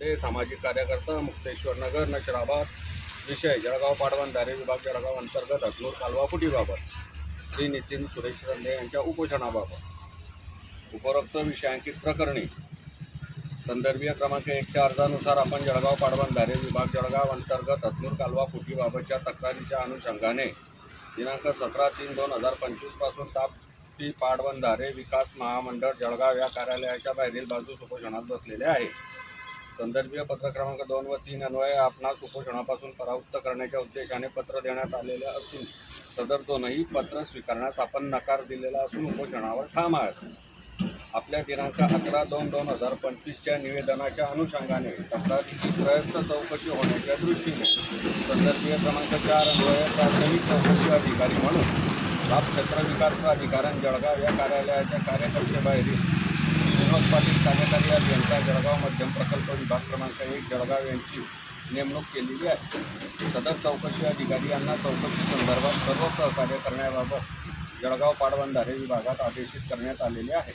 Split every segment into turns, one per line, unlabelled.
ते सामाजिक कार्यकर्ता मुक्तेश्वर नगर नशराबाद विषय जळगाव पाडवण दारे विभाग जळगाव अंतर्गत अकलूर कालवा फुटीबाबत श्री नितीन सुरेश रंदे यांच्या उपोषणाबाबत. उपरोक्त विषयांकित प्रकरणी. संदर्भीय क्रमांक एकच्या अर्जानुसार आपण जळगाव पाडवण धारे विभाग जळगाव अंतर्गत अतनूर कालवा फुटीबाबतच्या तक्रारीच्या अनुषंगाने दिनांक सतरा तीन दोन हजार पंचवीसपासून ताप्ती पाडवण धारे विकास महामंडळ जळगाव या कार्यालयाच्या बाहेरील बाजूस उपोषणात बसलेले आहे. संदर्भीय पत्र क्रमांक दोन व तीन अन्वये आपणास उपोषणापासून परावृत्त करण्याच्या उद्देशाने पत्र देण्यात आलेले असून सदर दोनही पत्र स्वीकारण्यास आपण नकार दिलेला असून उपोषणावर ठाम आहात. आपल्या दिनांक अकरा दोन दोन हजार पंचवीसच्या निवेदनाच्या अनुषंगाने तक्रारीची प्रयत्न चौकशी होण्याच्या दृष्टीने संदर्भीय क्रमांक चार अन्वये प्राथमिक चौकशी अधिकारी म्हणून लाभ क्षेत्र विकास प्राधिकरण जळगाव या कार्यालयाच्या कार्यकक्षेबाहेरील विनोद पाटील कार्यकारी अभियंता जळगाव मध्यम प्रकल्प विभाग क्रमांक एक जळगाव यांची नेमणूक केलेली आहे. सदर चौकशी अधिकारी यांना चौकशी संदर्भात सर्व सहकार्य करण्याबाबत जळगाव पाटबंधारे विभागात आदेशित करण्यात आलेले आहे.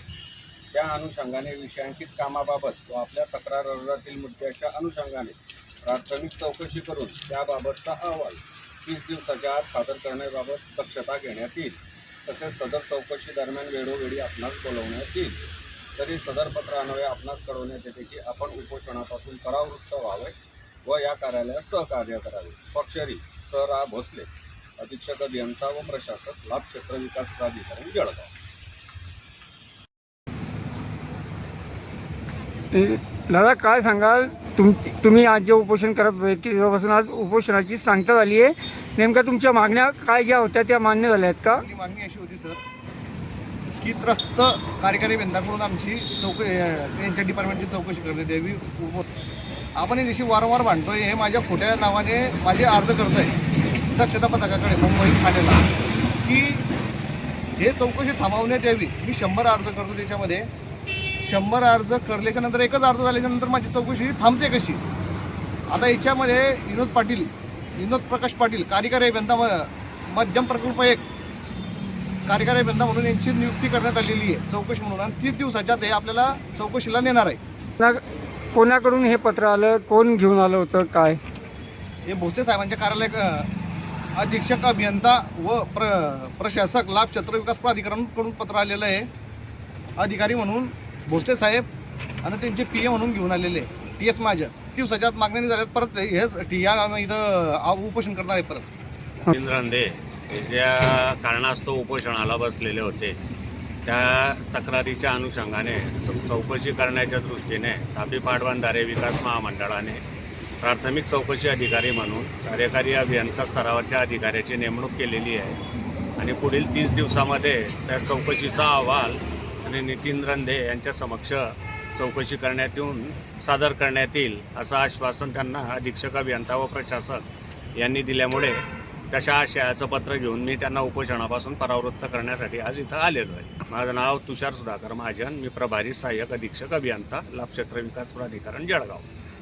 त्या अनुषंगाने विषयांकित कामाबाबत व आपल्या तक्रार अर्जातील मुद्द्याच्या अनुषंगाने प्राथमिक चौकशी करून त्याबाबतचा अहवाल तीस दिवसाच्या आत सादर करण्याबाबत दक्षता घेण्यात येईल. तसेच सदर चौकशी दरम्यान वेळोवेळी आपणास बोलवण्यात येईल. तरी सदर पत्रान्वये आपणास कळवण्यात येते की आपण उपोषणापासून परावृत्त व्हावे व या कार्यालयास सहकार्य करावे. पक्षरी स रा भोसले अधीक्षक अभियंता व प्रशासक लाभ क्षेत्र विकास प्राधिकरण जळगाव.
दादा काय सांगाल? तुमची तुम्ही आज जे उपोषण करत होते की तेव्हापासून आज उपोषणाची सांगता झाली आहे. नेमक्या तुमच्या मागण्या काय ज्या होत्या त्या मान्य झाल्या आहेत का?
मागणी अशी होती सर की त्रस्त कार्यकारी यंत्रणेकडून आमची चौक यांच्या डिपार्टमेंटची चौकशी करण्यात यावी उप- आपण जशी वारंवार भांडतोय हे माझ्या खोट्या नावाने माझे अर्ज करत आहे दक्षता पथकाकडे मुंबई ठाण्याला की हे चौकशी थांबवण्यात यावी. मी शंभर अर्ज करतो त्याच्यामध्ये. शंभर अर्ज करल्याच्या नंतर एकच अर्ज झाल्याच्यानंतर माझी चौकशी थांबते कशी? आता याच्यामध्ये विनोद पाटील विनोद प्रकाश पाटील कार्यकारी अभियंता म- मध्यम प्रकल्प एक कार्यकारी अभियंता म्हणून यांची नियुक्ती करण्यात आलेली आहे. चौकशी म्हणून. आणि तीस दिवसाच्या ते आपल्याला चौकशीला नेणार आहे.
कोणाकडून हे पत्र आलं? कोण घेऊन आलं होतं? काय?
हे भोसले साहेबांच्या कार्यालय अधीक्षक अभियंता व प्र प्रशासक लाभ क्षेत्र विकास प्राधिकरणकडून पत्र आलेलं आहे. अधिकारी म्हणून भोसले साहेब आणि त्यांचे पी ए म्हणून घेऊन आलेले. टी एस माझ्या दिवसाच्या आत मागणी झाल्यात. परत हेच टी या इथं उपोषण करणार आहे परत.
नितीन रांदे ज्या कारणास्तव उपोषणाला बसलेले होते त्या तक्रारीच्या अनुषंगाने चौकशी करण्याच्या दृष्टीने तापी पाटबंधारे विकास महामंडळाने प्राथमिक चौकशी अधिकारी म्हणून कार्यकारी अभियंता स्तरावरच्या अधिकाऱ्याची नेमणूक केलेली आहे. आणि पुढील तीस दिवसामध्ये त्या चौकशीचा अहवाल श्री नितीन रंधे यांच्या समक्ष चौकशी करण्यात येऊन सादर करण्यात येईल असं आश्वासन त्यांना अधीक्षक अभियंता व प्रशासक यांनी दिल्यामुळे तशा आशयाचं पत्र घेऊन मी त्यांना उपोषणापासून परावृत्त करण्यासाठी आज इथं आलेलो आहे. माझं नाव तुषार सुधाकर महाजन. मी प्रभारी सहाय्यक अधीक्षक अभियंता लाभ क्षेत्र विकास प्राधिकरण जळगाव.